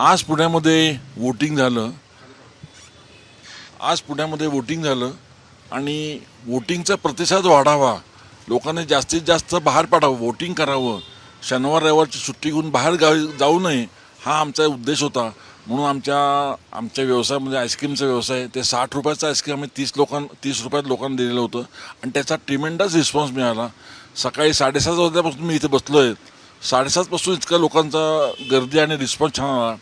आज पुण्यामध्ये वोटिंग झालं. आज पुण्यामध्ये वोटिंग झालं आणि वोटिंगचा प्रतिसाद वाढावा. लोकांनी जास्तीत जास्त बाहेर पाडावं वोटिंग करावं. शनिवार रविवारची सुट्टी घेऊन बाहेर गावी जाऊ नये हा आमचा उद्देश होता. म्हणून आमच्या आमच्या व्यवसायामध्ये आईस्क्रीमचा व्यवसाय आहे. ते साठ रुपयाचं आईस्क्रीम आम्ही तीस लोकां तीस रुपयात लोकांना दिलेलं होतं. आणि त्याचा ट्रिमेंडस रिस्पॉन्स मिळाला. सकाळी साडेसात वाजल्यापासून मी इथे बसलो आहे साडेसातपासून इतका लोकांचा गर्दी आणि रिस्पॉन्स छान आला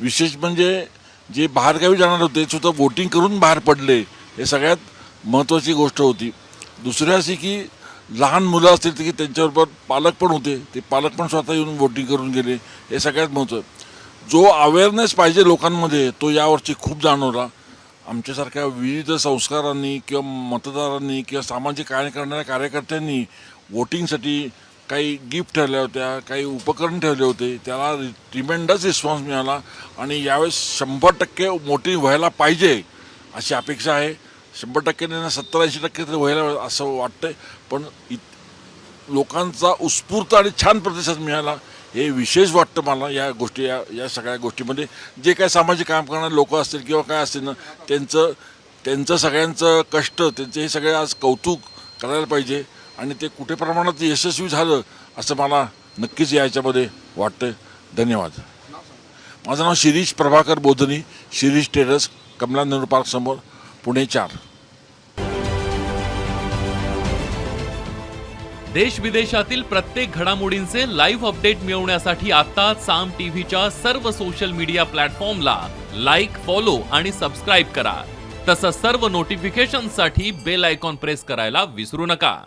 विशेष म्हणजे जे बाहेरगावी जाणार होते सुद्धा वोटिंग करून बाहेर पडले हे सगळ्यात महत्त्वाची गोष्ट होती. दुसरी अशी की लहान मुलं असतील की त्यांच्याबरोबर पालक पण होते ते पालक पण स्वतः येऊन वोटिंग करून गेले हे सगळ्यात महत्त्व जो अवेअरनेस पाहिजे लोकांमध्ये तो यावर्षी खूप जाणवला. आमच्यासारख्या विविध संस्कारांनी किंवा मतदारांनी किंवा सामाजिक कार्य करणाऱ्या कार्यकर्त्यांनी वोटिंगसाठी काही गिफ्ट ठेवल्या होत्या काही उपकरण ठेवले होते त्याला ट्रिमेंडस रिस्पॉन्स मिळाला आणि यावेळेस शंभर टक्के मोठी व्हायला पाहिजे अशी अपेक्षा आहे. शंभर टक्के नाही सत्तर ऐंशी टक्के तरी व्हायला असं वाटतंय पण इत लोकांचा उत्स्फूर्त आणि छान प्रतिसाद मिळाला हे विशेष वाटतं मला या गोष्टी या या सगळ्या गोष्टीमध्ये. जे काय सामाजिक काम करणारे लोक असतील किंवा काय असतील ना त्यांचं त्यांचं सगळ्यांचं कष्ट त्यांचे हे सगळे आज कौतुक करायला पाहिजे. आणि ते कुठे प्रमाणात यशस्वी झालं असं मला नक्कीच याच्यामध्ये वाटतं धन्यवाद. माझं नाव शिरीष प्रभाकर बोधनी शिरीष टेरस कमला नेहरू पार्क समोर पुणे चार. देश विदेशातील प्रत्येक घडामोडींचे लाईव्ह अपडेट मिळवण्यासाठी आता साम टीव्हीच्या सर्व सोशल मीडिया प्लॅटफॉर्मला लाईक फॉलो आणि सबस्क्राईब करा. तसंच सर्व नोटिफिकेशनसाठी बेल आयकॉन प्रेस करायला विसरू नका.